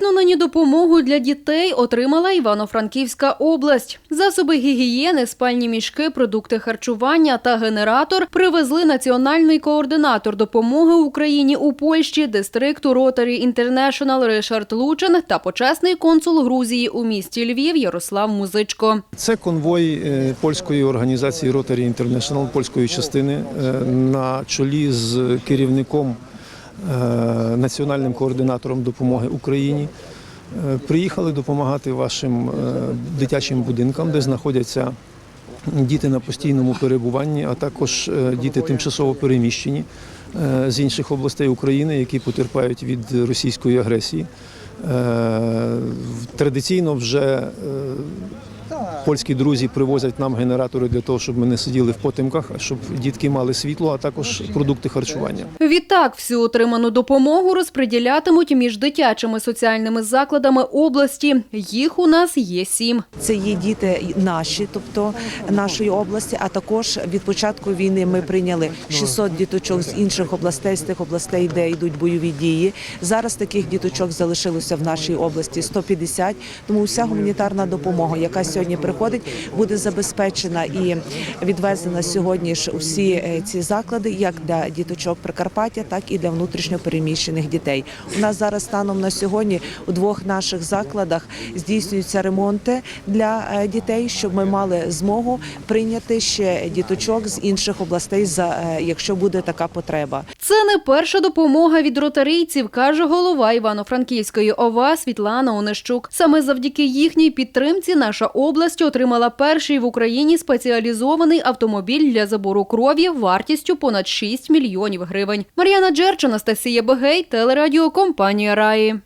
Необхідну нині допомогу для дітей отримала Івано-Франківська область. Засоби гігієни, спальні мішки, продукти харчування та генератор привезли національний координатор допомоги Україні у Польщі, дистрикту Rotary International Ришард Лучин та почесний консул Грузії у місті Львів Ярослав Музичко. Це конвой е, польської організації Rotary International польської частини е, на чолі з керівником національним координатором допомоги Україні. Е, Приїхали допомагати вашим е, дитячим будинкам, де знаходяться діти на постійному перебуванні, а також е, діти тимчасово переміщені е, з інших областей України, які потерпають від російської агресії. Е, Традиційно вже е, польські друзі привозять нам генератори для того, щоб ми не сиділи в потемках, щоб дітки мали світло, а також продукти харчування. Відтак, всю отриману допомогу розподілятимуть між дитячими соціальними закладами області. Їх у нас є сім. Це є діти наші, тобто нашої області. А також від початку війни ми прийняли 600 діточок з інших областей, з тих областей, де йдуть бойові дії. Зараз таких діточок залишилося в нашій області 150. Тому вся гуманітарна допомога, яка сьогодні приходить, буде забезпечена і відвезена сьогодні ж у всі е, ці заклади, як для діточок Прикарпаття, так і для внутрішньопереміщених дітей. У нас зараз станом на сьогодні у двох наших закладах здійснюються ремонти для е, дітей, щоб ми мали змогу прийняти ще діточок з інших областей, е, якщо буде така потреба. Це не перша допомога від ротарійців, каже голова Івано-Франківської ОВА Світлана Онищук. Саме завдяки їхній підтримці наша область отримала перший в Україні спеціалізований автомобіль для забору крові вартістю понад 6 мільйонів гривень. Мар'яна Джерч, Анастасія Бегей, телерадіокомпанія Раї.